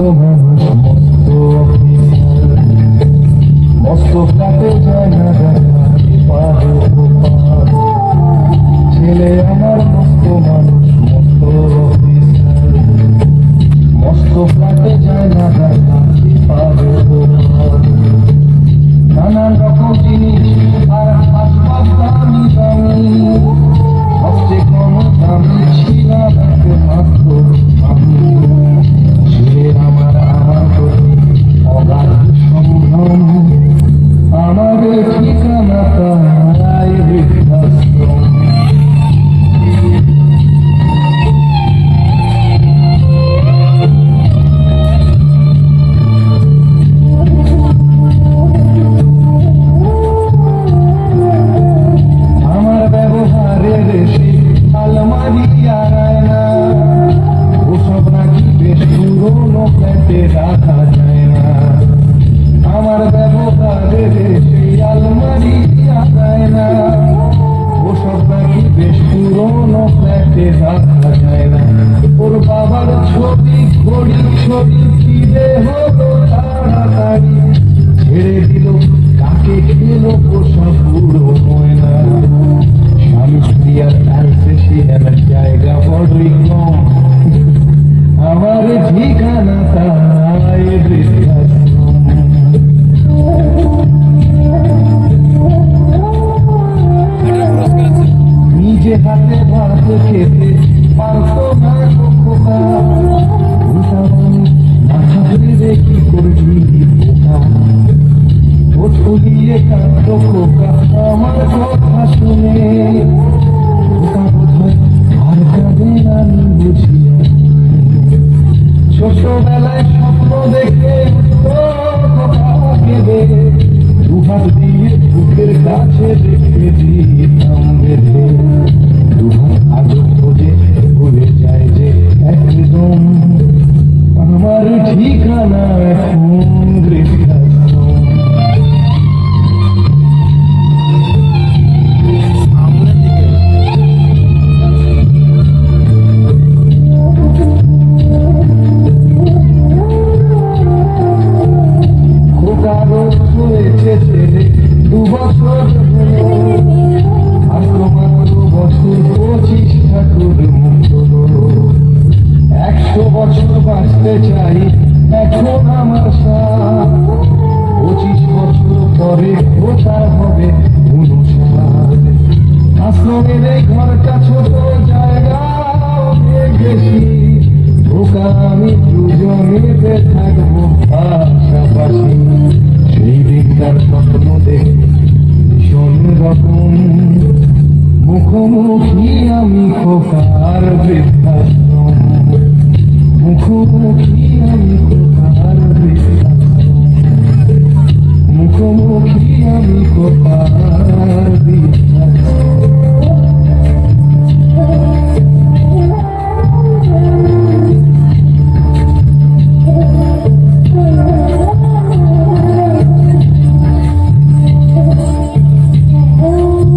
Oh, ফ্ল্যাটে রাখা যায় না আমার ব্যবহারের সেই আলমারি আড়ায় না ওসব নাকি বেশ পুরোনো ফ্ল্যাটে রাখা যায় না ওর বাবার ছবি ঘড়ি ছবি ফিরে হলো তাড়াতাড়ি ছেড়ে দিল কাকে খেলো পোষা পুরো নিজে হাতে ভাত খেতে পারতো না খোকা কি করবি বোকা। ঠোঁট ফুলিয়ে কাঁদতো খোকা, আমার কথা শুনে। খোকা কাঁদে দেখে দিয়ে বুকের কাছে রেখে দিতাম বেঁধে বছর বাঁচতে চাই এখন আমার পঁচিশ বছর পরে কোথায় হবে অনুসার আসলো মেরে ঘরটা ছোট জায়গা আমি দুজনেতে থাকব পাশাপাশি। সেই দিকটার স্বপ্ন দেখে ভীষণ রকম। মুখোমুখি আমি খোকার বৃদ্ধাশ্রম মুখোমুখি আমি বৃদ্ধাশ্রম মুখোমুখি আমি খোকার বৃদ্ধাশ্রম